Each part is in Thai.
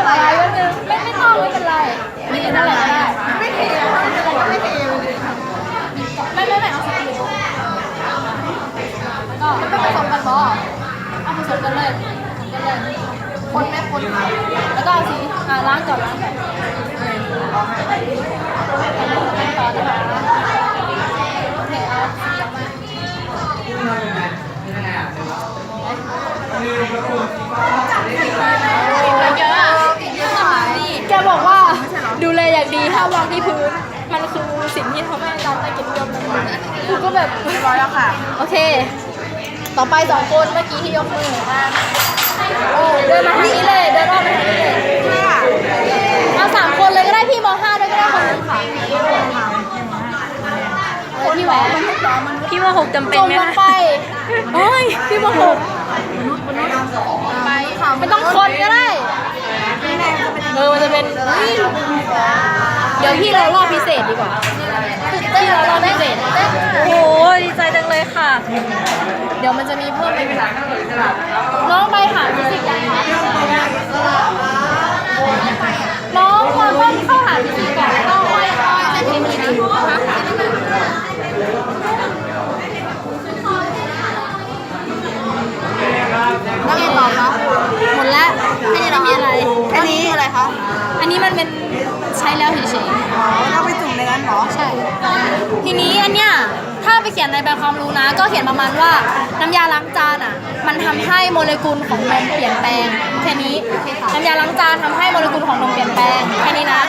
ดมันยังไม่กดอะไรวะนึงไม่ไม่ต้องไม่เป็นไร ไม่เป็นไรก็ได้ไม่เทไม่เทไม่ไม่ไม่เอาสติแล้วก็ไม่ผสมกันบอเอาผสมกันเลยผสมกันเลยคนแม่คนแล้วก็เอาสีอ่าล้างก่อนล้างก่อนางดีห้ามวางที่พื้น มันคือสิ่งที่ทำให้การได้เกียรตินิยมมันกูก็แบบเรียบร้อยแล้วค่ะ โอเค ต่อไปสองคนเมื่อกี้ที่ยกมือมาโอ้เดินมาทางนี้เลยเดินรอบมาทางนี้เลยเอาสามคนเลยก็ได้พี่มห้าด้วยก็ได้คนหนึงค่ะเออพี่แหวนพี่ว่าหกจำจเป็นมไหมลงคะไปโอ้ยพี่มหกไปค่ะไม่ต้องคนก็ได้เออมันจะเป็นเฮ้ย เดี๋ยวพี่เรารอบพิเศษดีกว่าพี่เรารอบพิเศษ โอ้โหดีใจจังเลยค่ะ เดี๋ยวมันจะมีเพิ่มอีกน้องไปหาฟิสิกส์ยังคะน้องควรต้องเข้าหาฟิสิกส์ก่อนแล้วก็ค่อยๆไปเคมีนะแล้วไงต่อคะหมดแล้วแค่นี้เรามีอะไรแค่นี้อะไรคะ อันนี้มันเป็น ใช้แล้วเฉยๆ อ๋อเราไปจุ่มในนั้นเหรอ ใช่ ทีนี้อันเนี้ยถ้าไปเขียนในแบบความรู้นะ ก็เขียนประมาณว่าน้ำยาล้างจานอะ มันทำให้โมเลกุลของนมเปลี่ยนแปลงแค่นี้น้ำยาล้างจานทำให้โมเลกุลของนมเปลี่ยนแปลงแค่นี้นะ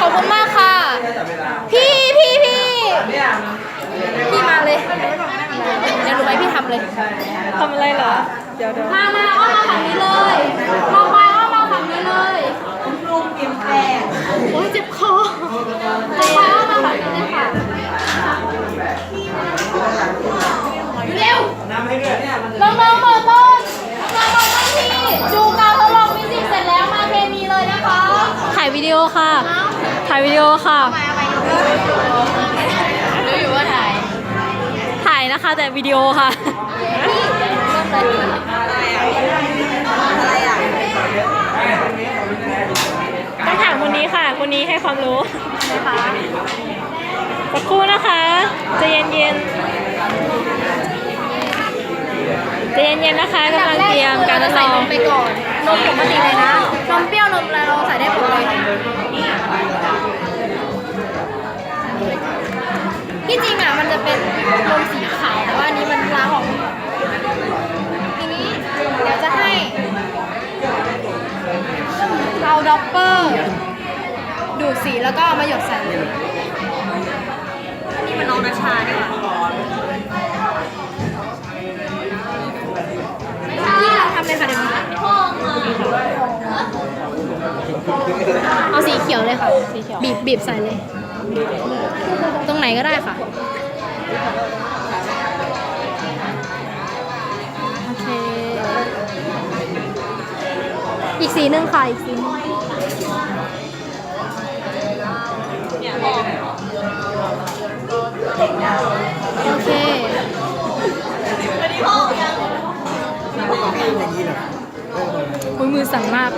ขอบคุณมากค่ะ พี่พี่พี่พี่มาเลยเดี๋ยวรู้ไหมพี่ทำเลยทำอะไรเหรอ เดี๋ยวเดี๋ยวมามาอ้อมมาฝั่งนี้เลยมองไปอ้อมมาฝั่งนี้เลย โอ้ยเจ็บคอมองไปอ้อมมาฝั่งนี้เลยค่ะเร็วน้องน้องๆหมอต้นน้องๆหมอต้นที่ดูการทดลองฟิสิกส์เสร็จแล้วมาเคมีเลยนะคะถ่ายวิดีโอค่ะ ถ่ายวิดีโอค่ะ รู้อยู่ว่าถ่าย ถ่ายนะคะแต่วิดีโอค่ะพี่เริ่มเลยอะไรอะ ต้องถาม คนนี้ค่ะ คนนี้ให้ความรู้นะคะสักครู่นะคะใจะเย็นเย็นๆใจะเย็นเย็นๆนะคะกำลังเตรียมการทดลใส่อนงมไปก่อน นมปกติเลยนะ นมเปรี้ยวนมอะไรเราใส่ได้หมดเลยที่จริงอะมันจะเป็นนมสีขาวแต่ว่าอันนี้มันล้างออกทีนี้เดี๋ยวจะให้เอาด็อปเปอร์ ดูดสีแล้วก็เอามาหยดใส่เลยนี่มันน้องนัชชาดีกว่าที่เราทำเลยค่ะเดี๋ยวนี้เอาสีเขียวเลยค่ะ สีเขียวบีบบีบใส่เลย ตรงไหนก็ได้ค่ะ โอเค อีกสีหนึ่งค่ะ อีกสีหนึง อุ้ยมือสั่นมาก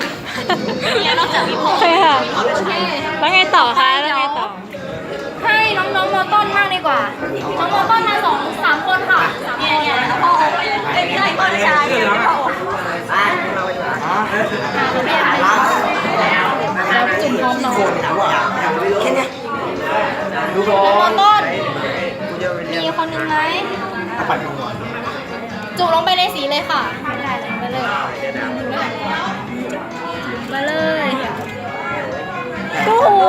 โอเคค่ะโอเคแล้วไงต่อคะแล้วไงต่อ ให้น้องๆมอต้นมากดีกว่า น้องมอต้นมาสองสามคนค่ะสามคนเนี่ยแล้วพอเอ้ยไม่ใช่พ่อชายเนี่ยพ่อไม่อยากแล้วจุ่มพร้อมน้องแค่เนี้ยน้องมอต้นมีคนหนึ่งไหมปัดหัว จุ่มลงไปในสีเลยค่ะได้เลยไปเลยมาเลยโอ้โห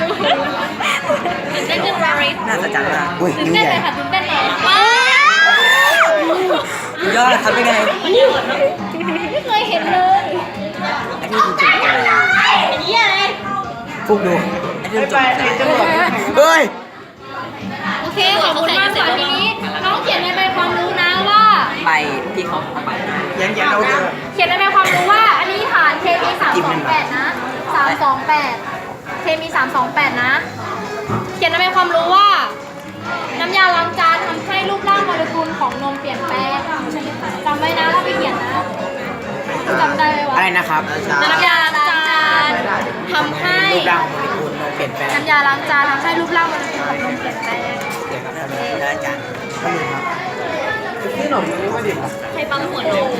ตื่นเต้นขึ้นมาเลยน่าจะจังมากอุ้ยตื่นนิ้วเต้นใหญ่เลยค่ะตื่นเต้นเลยยอดทำได้ไงไม่เคยเห็นเลยอันนี้คือจุ่มเยี่ยเลยฟุกดูอันนี้จุ่มเฮ้ยโอเคขอบคุณมากค่ะทีนี้น้องเขียนในใบความรู้ นะว่าไปที่เขาไปยังยังเราเจอ เขียนในใบความรู้ว่า อันนี้ฐานเคมีสามสองแปดนะสามสองแปดเคมีสามสองแปดนะ เขียนในความรู้ว่า น้ำยาล้างจานทำให้รูปร่างโมเลกุลของนมเปลี่ยนแปลงจำไว้นะเราไปเขียนนะจำได้ไหมวะอะไรนะครับน้ำยาล้างจานทำให้รูปร่างโมเลกุลเราเปลี่ยนแปลงน้ำยาล้างจานทำให้รูปร่างโมเลกุลของนมเปลี่ยนแปลงเกี่ยวกับอะไรอาจารย์ก็มีครับ ที่หนมนี้ไม่ดีให้ปังหัวนม